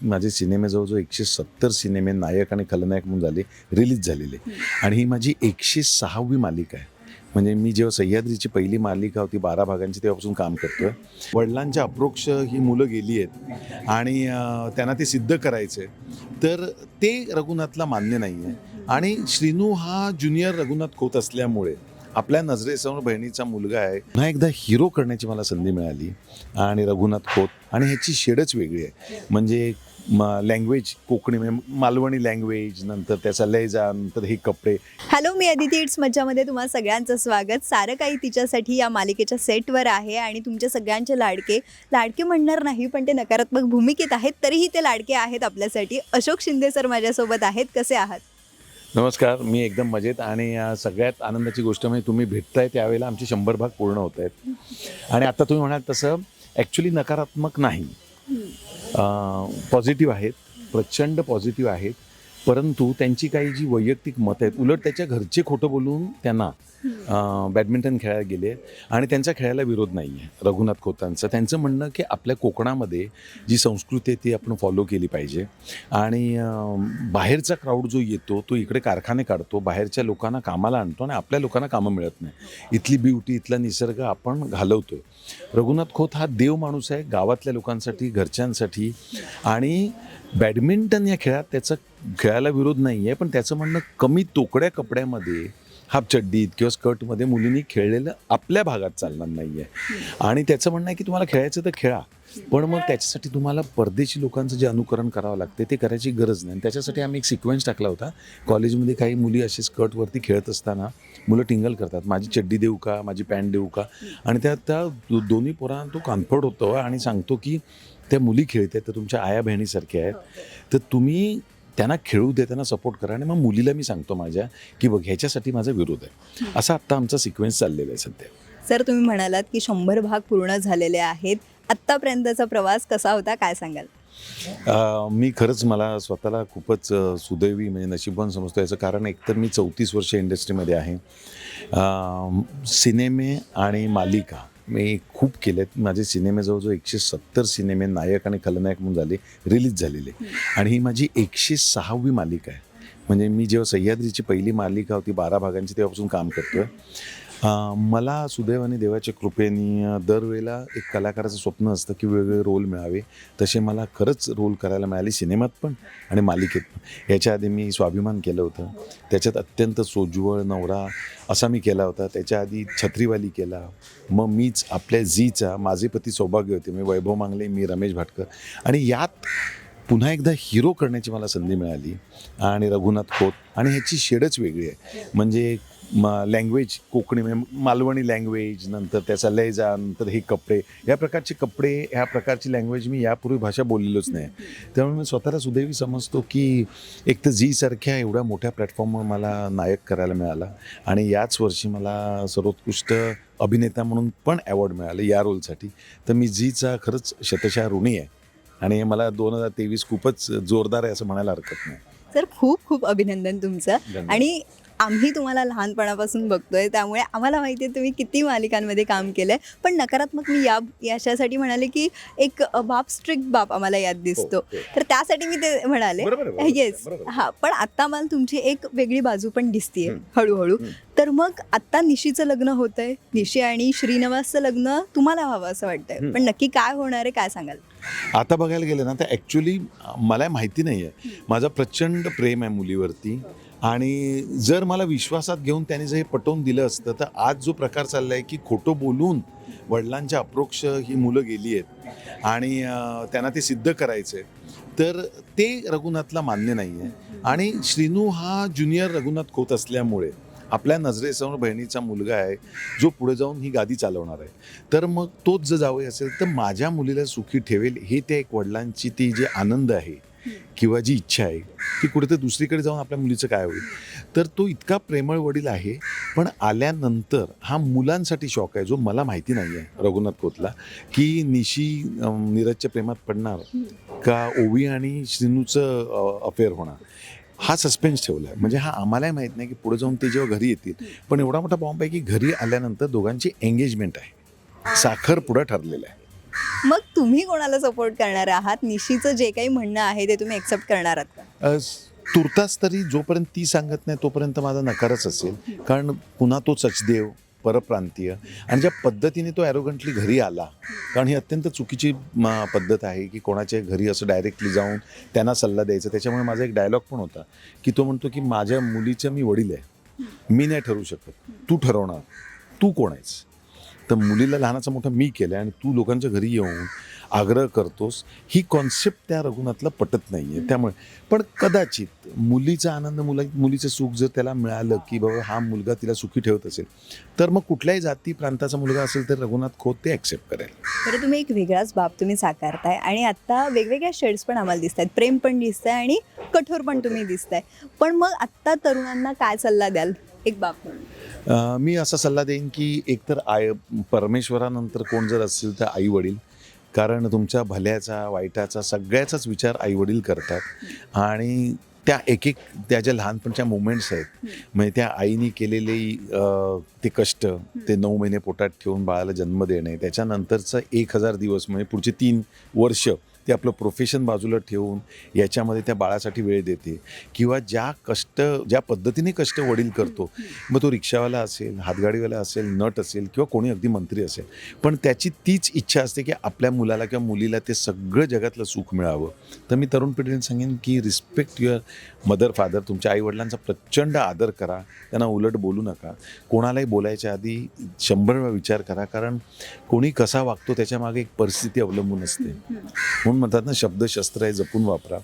माझे सिनेमे जवळजवळ एकशे सत्तर सिनेमे नायक आणि खलनायक म्हणून झाले रिलीज झालेले. आणि ही माझी एकशे सहावी मालिका आहे. म्हणजे मी जेव्हा सह्याद्रीची पहिली मालिका होती बारा भागांची तेव्हापासून काम करतोय. वडिलांच्या अप्रोक्ष ही मुलं गेली आहेत आणि त्यांना ते सिद्ध करायचं आहे तर ते रघुनाथला मान्य नाही आहे आणि श्रीनू हा ज्युनियर रघुनाथ खोत असल्यामुळे आपल्या नजरेसमोर बहिणीचा मुलगा आहे. पुन्हा एकदा हिरो करण्याची मला संधी मिळाली. आणि रघुनाथ खोत आणि ह्याची शेडच वेगळी आहे. म्हणजे लँग्वेज कोकणी म्हणजे मालवणी लँग्वेज नंतर त्याचा लयजा नंतर हे कपडे. हॅलो मी अदिती इट्स मज्जामध्ये तुम्हाला सगळ्यांचं स्वागत. सारं काही तिच्यासाठी या मालिकेच्या सेटवर आहे आणि तुमचे सगळ्यांचे लाडके. लाडके म्हणणार नाही पण ते नकारात्मक भूमिकेत आहेत तरीही ते लाडके आहेत आपल्यासाठी. अशोक शिंदे सर माझ्यासोबत आहेत. कसे आहात? नमस्कार मी एकदम मजेत आणि सगळ्यात आनंदाची गोष्ट म्हणजे तुम्ही भेटताय त्यावेळेला आमचे शंभर भाग पूर्ण होत आहेत. आणि आता तुम्ही म्हणाल तसं ॲक्च्युली नकारात्मक नाही. पॉझिटिव्ह आहेत प्रचंड पॉझिटिव्ह आहेत. परंतु त्यांची काही जी वैयक्तिक मतं आहेत उलट त्याच्या घरचे खोटं बोलून त्यांना बॅडमिंटन खेळायला गेले आणि त्यांचा खेळायला विरोध नाही आहे रघुनाथ खोतांचं. त्यांचं म्हणणं की आपल्या कोकणामध्ये जी संस्कृती आहे ती आपण फॉलो केली पाहिजे. आणि बाहेरचा क्राऊड जो येतो तो इकडे कारखाने काढतो बाहेरच्या लोकांना कामाला आणतो आणि आपल्या लोकांना कामं मिळत नाही. इथली ब्युटी इथला निसर्ग आपण घालवतोय. रघुनाथ खोत हा देव माणूस आहे गावातल्या लोकांसाठी घरच्यांसाठी. आणि बॅडमिंटन या खेळात त्याचं खेळायला विरोध नाही आहे पण त्याचं म्हणणं कमी तोकड्या कपड्यामध्ये हाफ चड्डीत किंवा स्कर्टमध्ये मुलींनी खेळलेलं आपल्या भागात चालणार नाही आहे आणि त्याचं म्हणणं आहे की तुम्हाला खेळायचं तर खेळा पण मग त्याच्यासाठी तुम्हाला परदेशी लोकांचं जे अनुकरण करावं लागते ते करायची गरज नाही. आणि त्याच्यासाठी आम्ही एक सिक्वेन्स टाकला होता. कॉलेजमध्ये काही मुली असे स्कर्टवरती खेळत असताना मुलं टिंगल करतात. माझी चड्डी देऊ का? माझी पॅन्ट देऊ का? आणि त्या त्या दोन्ही पोरांना तो कम्फर्ट होतो आणि सांगतो की त्या मुली खेळतात तर तुमच्या आया बहिणीसारख्या आहेत. तर तुम्ही त्यांना खेळू दे त्यांना सपोर्ट करा आणि मग मुलीला मी सांगतो माझ्या की बघ ह्याच्यासाठी माझा विरोध आहे. असा आत्ता आमचा सिक्वेन्स चाललेला आहे सध्या. सर तुम्ही म्हणालात की शंभर भाग पूर्ण झालेले आहेत. आत्तापर्यंतचा प्रवास कसा होता? काय सांगाल? मी खरंच मला स्वतःला खूपच सुदैवी म्हणजे नशीबवान समजतो. याचं कारण एकतर मी चौतीस वर्ष इंडस्ट्रीमध्ये आहे. सिनेमे आणि मालिका मी खूप केलेत. माझे सिनेमे जवळजवळ एकशे सत्तर सिनेमे नायक आणि खलनायक म्हणून झाले रिलीज झालेले. आणि ही माझी एकशे सहावी मालिका आहे. म्हणजे मी जेव्हा सह्याद्रीची पहिली मालिका होती बारा भागांची तेव्हापासून काम करतोय. मला सुदैवाने देवाच्या कृपेने दरवेळेला एक कलाकाराचं स्वप्न असतं की वेगवेगळे रोल मिळावे. तसे मला खरंच रोल करायला मिळाले सिनेमात पण आणि मालिकेत पण. याच्या आधी मी स्वाभिमान केलं होतं. त्याच्यात अत्यंत सोज्वळ नवरा असा मी केला होता. त्याच्या आधी छत्रीवाली केला. मग मीच आपल्या झीचा माझे पती सौभाग्य होते. मी वैभव मांगले मी रमेश भाटकर. आणि यात पुन्हा एकदा हिरो करण्याची मला संधी मिळाली. आणि रघुनाथ खोत. आणि ह्याची शेडच वेगळी आहे. म्हणजे लँग्वेज कोकणी म्हणजे मालवणी लँग्वेज नंतर त्याचा लयजा नंतर हे कपडे. या प्रकारचे कपडे ह्या प्रकारची लँग्वेज मी यापूर्वी भाषा बोललेलोच नाही. त्यामुळे मी स्वतःला सुदैवी समजतो की एक तर झीसारख्या एवढ्या मोठ्या प्लॅटफॉर्मवर मला नायक करायला मिळाला आणि याच वर्षी मला सर्वोत्कृष्ट अभिनेता म्हणून पण अवॉर्ड मिळालं या रोलसाठी तर मी झीचा खरंच शतशः ऋणी आहे आणि मला दोन हजार तेवीस खूपच जोरदार आहे असं म्हणायला हरकत नाही. सर खूप खूप अभिनंदन तुमचं. आणि आम्ही तुम्हाला लहानपणापासून बघतोय त्यामुळे आम्हाला माहिती आहे तुम्ही किती मालिकांमध्ये काम केलंय पण नकारात्मक मी या याच्यासाठी म्हणाले की एक बाप स्ट्रिक्ट बाप आम्हाला यात दिसतो हो, हो. तर त्यासाठी मी ते म्हणाले आहे, आहे, येस आहे. हा पण आता मला तुमची एक वेगळी बाजू पण दिसतीये. हळूहळू. तर मग आता निशीचं लग्न होतंय निशी आणि श्रीनिवासचं लग्न तुम्हाला हवं असं वाटतंय. पण नक्की काय होणार आहे काय सांगाल आता बघायला गेलं ना तर ॲक्च्युली मला माहिती नाही आहे माझं प्रचंड प्रेम आहे मुलीवरती आणि जर मला विश्वासात घेऊन त्याने जर हे पटवून दिलं असतं तर आज जो प्रकार चालला आहे की खोटं बोलून वडिलांच्या अप्रोक्ष ही मुलं गेली आहेत आणि त्यांना ते सिद्ध करायचं आहे तर ते रघुनाथला मान्य नाही आहे आणि श्रीनू हा ज्युनियर रघुनाथ खोत असल्यामुळे आपल्या नजरेसमोर बहिणीचा मुलगा आहे जो पुढे जाऊन ही गादी चालवणार आहे. तर मग तोच जर जावई असेल तर माझ्या मुलीला सुखी ठेवेल हे त्या एक वडिलांची ती जी आनंद आहे किंवा जी इच्छा आहे ती कुठेतरी दुसरीकडे जाऊन आपल्या मुलीचं काय होईल? तर तो इतका प्रेमळ वडील आहे पण आल्यानंतर हा मुलांसाठी शॉक आहे जो मला माहिती नाही आहे रघुनाथ कोतला की निशी नीरजच्या प्रेमात पडणार का ओवी आणि श्रीनूचं अफेअर होणार? हा सस्पेन्स ठेवला आहे म्हणजे हा आम्हालाही माहीत नाही की पुढे जाऊन ते जेव्हा घरी येतील पण एवढा मोठा बॉम्ब आहे की घरी आल्यानंतर दोघांची एंगेजमेंट आहे. साखर पुढं ठरलेलं आहे. मग तुम्ही कोणाला सपोर्ट करणार आहात? निशीचं जे काही म्हणणं आहे ते तुम्ही एक्सेप्ट करणार आहात तुर्तास तरी जोपर्यंत ती सांगत नाही तोपर्यंत माझा नकारच असेल. कारण पुन्हा तो सचदेव परप्रांतीय. आणि ज्या पद्धतीने तो ॲरोगंटली घरी आला कारण ही अत्यंत चुकीची पद्धत आहे की कोणाच्या घरी असं डायरेक्टली जाऊन त्यांना सल्ला द्यायचा. त्याच्यामुळे माझा एक डायलॉग पण होता की तो म्हणतो की माझ्या मुलीचं मी वडील आहे. मी नाही ठरवू शकत. तू ठरवणार. तू कोण आहेस? तर मुलीला लहानाचा मोठा मी केलं आणि तू लोकांच्या घरी येऊन आग्रह करतोस ही कॉन्सेप्ट त्या रघुनाथला पटत नाही आहे त्यामुळे पण कदाचित मुलीचा आनंद मुला मुलीचं सुख जर त्याला मिळालं की बाबा हा मुलगा तिला सुखी ठेवत असेल तर मग कुठल्याही जाती प्रांताचा मुलगा असेल तर रघुनाथ खोत ते ॲक्सेप्ट करेल. तर तुम्ही एक वेगळाच बाब तुम्ही साकारताय आणि आत्ता वेगवेगळ्या शेड्स पण आम्हाला दिसत आहेत प्रेम पण दिसतंय आणि कठोर पण तुम्ही दिसताय. पण मग आत्ता तरुणांना काय सल्ला द्याल? एक बाप म्हणून. मी असा सल्ला देईन की एकतर आय परमेश्वरानंतर कोण जर असेल तर आई वडील कारण तुमच्या भल्याचा वाईटाचा सगळ्याचाच विचार आई वडील करतात. आणि त्या एक एक त्या ज्या लहानपणच्या मुवमेंट्स आहेत. म्हणजे त्या आईने केलेले ते कष्ट ते नऊ महिने पोटात ठेवून बाळाला जन्म देणे त्याच्यानंतरचं एक हजार दिवस म्हणजे पुढचे तीन वर्ष ते आपलं प्रोफेशन बाजूला ठेवून याच्यामध्ये त्या बाळासाठी वेळ देते किंवा ज्या कष्ट ज्या पद्धतीने कष्ट वडील करतो मग तो रिक्षावाला असेल हातगाडीवाला असेल नट असेल किंवा कोणी अगदी मंत्री असेल. पण त्याची तीच इच्छा असते की आपल्या मुलाला किंवा मुलीला ते सगळं जगातलं सुख मिळावं. तर मी तरुण पिढीने सांगेन की रिस्पेक्ट युअर मदर फादर तुमच्या आईवडिलांचा प्रचंड आदर करा. त्यांना उलट बोलू नका. कोणालाही बोलायच्या आधी शंभर वेळा विचार करा. कारण कोणी कसा वागतो त्याच्यामागे एक परिस्थिती अवलंबून असते. म्हणून म्हणतात ना शब्द शस्त्र आहे जपून वापरा.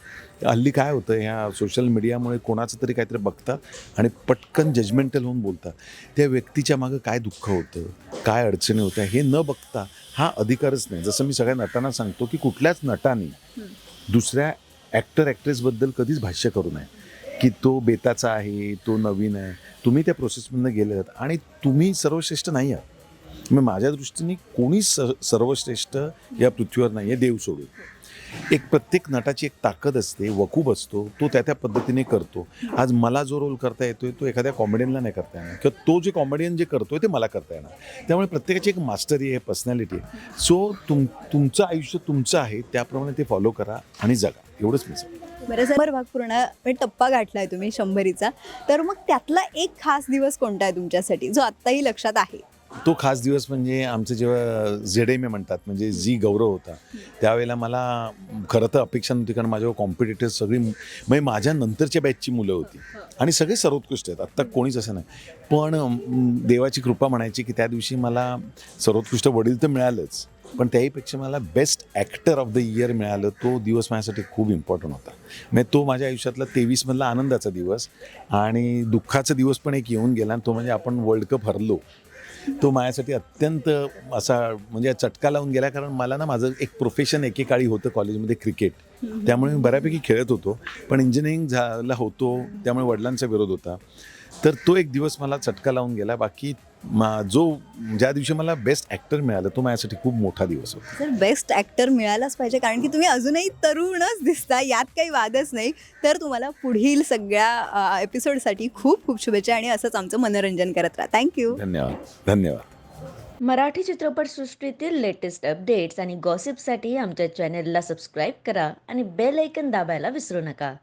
हल्ली काय होतं ह्या सोशल मीडियामुळे कोणाचं तरी काहीतरी बघतात आणि पटकन जजमेंटल होऊन बोलतात. त्या व्यक्तीच्या मागं काय दुःख होतं काय अडचणी होत्या हे न बघता हा अधिकारच नाही. जसं मी सगळ्या नटांना सांगतो की कुठल्याच नटाने दुसऱ्या ॲक्टर ॲक्ट्रेसबद्दल कधीच भाष्य करू नये. की तो बेताचा आहे तो नवीन आहे. तुम्ही त्या प्रोसेसमधनं गेलेत आणि तुम्ही सर्वश्रेष्ठ नाही आहात. मग माझ्या दृष्टीने कोणीच स सर्वश्रेष्ठ या पृथ्वीवर नाही आहे देव सोडून. एक प्रत्येक नटाची एक ताकद असते वकूब असतो तो त्या त्या पद्धतीने करतो. आज मला जो रोल करता येतोय तो एखाद्या कॉमेडियनला नाही करता येणार. किंवा तो जे कॉमेडियन जे करतोय ते मला करता येणार. त्यामुळे प्रत्येकाची एक मास्टरी आहे पर्सनॅलिटी आहे. सो तुम तुमचं आयुष्य तुमचं आहे त्याप्रमाणे ते फॉलो करा आणि जगा. एवढंच मी सांगतो बरं शंभर भाग पूर्ण म्हणजे टप्पा गाठलाय तुम्ही शंभरीचा. तर मग त्यातला एक खास दिवस कोणता आहे तुमच्यासाठी जो आत्ताही लक्षात आहे? तो खास दिवस म्हणजे आमचं जेव्हा झेड एम ए म्हणतात म्हणजे जी गौरव होता त्यावेळेला मला खरं तर अपेक्षा नव्हती कारण माझ्यावर कॉम्पिटिटर्स सगळी म्हणजे माझ्या नंतरच्या बॅचची मुलं होती. आणि सगळे सर्वोत्कृष्ट आहेत आत्ता कोणीच असं नाही. पण देवाची कृपा म्हणायची की त्या दिवशी मला सर्वोत्कृष्ट वडील तर मिळालंच पण त्याहीपेक्षा मला best actor of the year मिळालं तो दिवस माझ्यासाठी खूप इम्पॉर्टंट होता. म्हणजे तो माझ्या आयुष्यातला तेवीसमधला आनंदाचा दिवस आणि दुःखाचा दिवस पण एक येऊन गेला आणि तो म्हणजे आपण वर्ल्ड कप हरलो. तो माझ्यासाठी अत्यंत असा म्हणजे चटका लावून गेला कारण मला ना माझं एक प्रोफेशन एकेकाळी होतं कॉलेजमध्ये क्रिकेट त्यामुळे मी बऱ्यापैकी खेळत होतो. पण इंजिनिअरिंग झाला होतो त्यामुळे वडिलांचा विरोध होता. तर तो एक दिवस मला चटका लावून गेला. बाकी मा जो ज्या दिवशी मला बेस्ट ॲक्टर मिळालं तो माझ्यासाठी खूप मोठा दिवस होता. तर बेस्ट ॲक्टर मिळालाच पाहिजे कारण की तुम्ही अजूनही तरुणच दिसता यात काही वादच नाही. तर तुम्हाला पुढील सगळ्या एपिसोडसाठी खूप खूप शुभेच्छा आणि असंच आमचं मनोरंजन करत राहा. थँक्यू धन्यवाद. धन्यवाद. मराठी चित्रपटसृष्टीतील लेटेस्ट अपडेट्स आणि गॉसिपसाठी आमच्या चॅनेलला सबस्क्राईब करा आणि बेल ऐकन दाबायला विसरू नका.